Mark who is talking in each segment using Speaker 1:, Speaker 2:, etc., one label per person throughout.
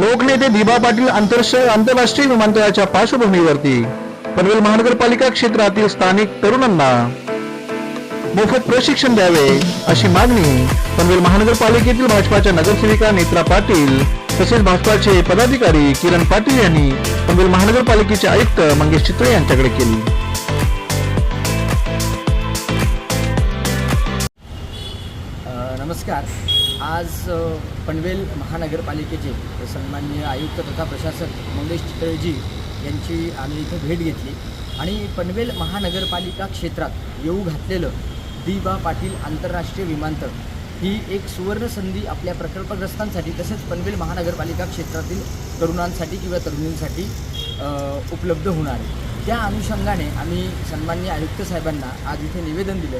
Speaker 1: लोकनेते दिभा पाटील आंतरराष्ट्रीय विमानतळाच्या पार्श्वभूमीवरती पनवेल महानगरपालिका क्षेत्रातील स्थानिक तरुणांना मोफत प्रशिक्षण द्यावे अशी मागणी पनवेल महानगरपालिकेतील भाजपाच्या नगरसेविका नेत्रा पाटील तसेच भाजपाचे पदाधिकारी किरण पाटील यांनी पनवेल महानगरपालिकेचे आयुक्त मंगेश चित्रे यांच्याकडे केली.
Speaker 2: नमस्कार. आज पनवेल महानगरपालिकेचे सन्माननीय आयुक्त तथा प्रशासक मंगेश चितळेजी यांची आम्ही इथं भेट घेतली आणि पनवेल महानगरपालिका क्षेत्रात येऊ घातलेलं दी बा पाटील आंतरराष्ट्रीय विमानतळ ही एक सुवर्ण संधी आपल्या प्रकल्पग्रस्तांसाठी तसेच पनवेल महानगरपालिका क्षेत्रातील तरुणांसाठी किंवा तरुणींसाठी उपलब्ध होणार आहे. त्या अनुषंगाने आम्ही सन्माननीय आयुक्त साहेबांना आज इथे निवेदन दिलं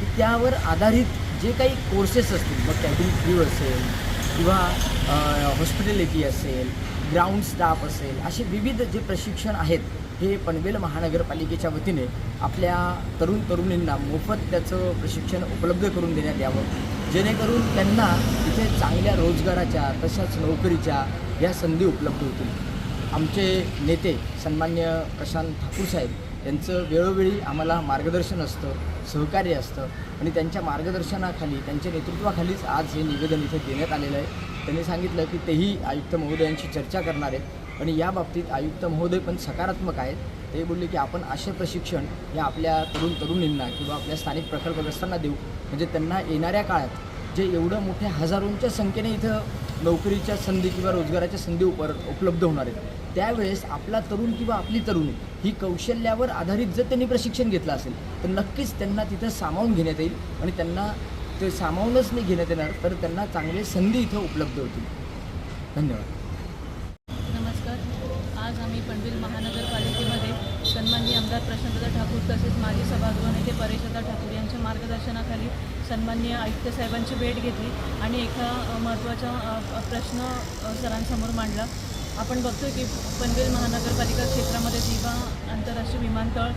Speaker 2: की त्यावर आधारित जे काही कोर्सेस असतील मग कॅबिन क्रू असेल किंवा हॉस्पिटॅलिटी असेल ग्राउंड स्टाफ असेल असे विविध जे प्रशिक्षण आहेत हे पनवेल महानगरपालिकेच्या वतीने आपल्या तरुण तरुणींना मोफत त्याचं प्रशिक्षण उपलब्ध करून देण्यात यावं. जेणेकरून त्यांना इथे चांगल्या रोजगाराच्या तशाच नोकरीच्या या संधी उपलब्ध होतील. आमचे नेते सन्मान्य प्रशांत ठाकूर साहेब यांचं वेळोवेळी आम्हाला मार्गदर्शन असतं. सहकार्य असतं आणि त्यांच्या मार्गदर्शनाखाली त्यांच्या नेतृत्वाखालीच आज हे निवेदन इथे देण्यात आलेलं आहे. त्यांनी सांगितलं की तेही आयुक्त महोदयांशी चर्चा करणार आहेत आणि या बाबतीत आयुक्त महोदय पण सकारात्मक आहेत. ते बोलले की आपण असे प्रशिक्षण हे आपल्या तरुण तरुणींना किंवा आपल्या स्थानिक प्रकल्पग्रस्तांना देऊ. म्हणजे त्यांना येणाऱ्या काळात जे एवढं मोठ्या हजारोंच्या संख्येने इथं नोकरीच्या संधी किंवा रोजगाराच्या संधी उप उपलब्ध होणार आहेत. त्यावेळेस आपला तरुण किंवा आपली तरुणी ही कौशल्यावर आधारित जर त्यांनी प्रशिक्षण घेतलं असेल तर नक्कीच त्यांना तिथं सामावून घेण्यात येईल आणि त्यांना ते सामावूनच नाही घेण्यात येणार तर त्यांना चांगले संधी इथं उपलब्ध होतील. धन्यवाद.
Speaker 3: नमस्कार. आज आम्ही पनवेल महानगर सन्माननीय आमदार प्रशांतदा ठाकूर तसेच माजी सभागृह नेते परेशदा ठाकूर यांच्या मार्गदर्शनाखाली सन्माननीय आयुक्त साहेबांची भेट घेतली आणि एका महत्त्वाचा प्रश्न सरांसमोर मांडला. आपण बघतो की पनवेल महानगरपालिका क्षेत्रामध्ये दिवा आंतरराष्ट्रीय विमानतळ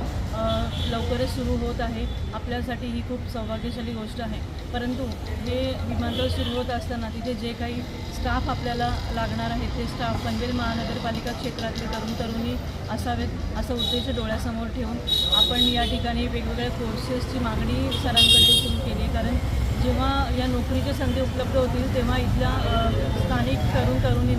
Speaker 3: लवकरच सुरू होत आहे. आपल्यासाठी ही खूप सौभाग्यशाली गोष्ट आहे. परंतु हे विमानतळ सुरू होत असताना तिथे जे काही स्टाफ आपल्याला लागणार आहे ते स्टाफ पनवेल महानगरपालिका क्षेत्रातले तरुण तरुणी असावेत असं उद्देश डोळ्यासमोर ठेवून आपण या ठिकाणी वेगवेगळ्या कोर्सेसची मागणी सरांकडे सुरू केली. कारण जेव्हा या नोकरीच्या संधी उपलब्ध होतील तेव्हा इथल्या स्थानिक तरुण तरुणी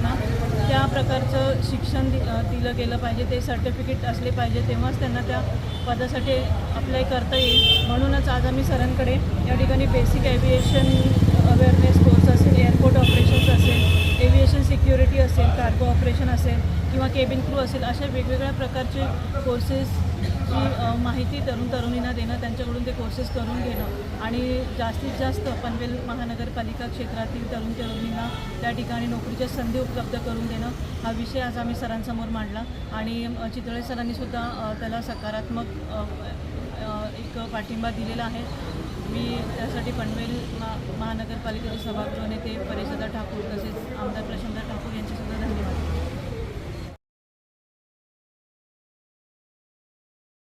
Speaker 3: प्रकारचं शिक्षण दि दिलं गेलं पाहिजे ते सर्टिफिकेट असले पाहिजे तेव्हाच त्यांना त्या पदासाठी अप्लाय करता येईल. म्हणूनच आज आम्ही सरांकडे या ठिकाणी बेसिक ॲव्हिएशन अवेअरनेस कोर्स असेल एअरपोर्ट ऑपरेशन्स असेल कार्गो ऑपरेशन असेल किंवा केबिन क्रू असेल अशा वेगवेगळ्या प्रकारचे कोर्सेसची माहिती तरुण तरुणींना देणं त्यांच्याकडून ते कोर्सेस करून घेणं आणि जास्तीत जास्त पनवेल महानगरपालिका क्षेत्रातील तरुण तरुणींना त्या ठिकाणी नोकरीच्या संधी उपलब्ध करून देणं हा विषय आज आम्ही सरांसमोर मांडला आणि चितळे सरांनीसुद्धा त्याला सकारात्मक एक पाठिंबा दिलेला आहे. मी त्यासाठी पनवेल मा महानगरपालिकेचे सभागृह नेते परेशदा ठाकूर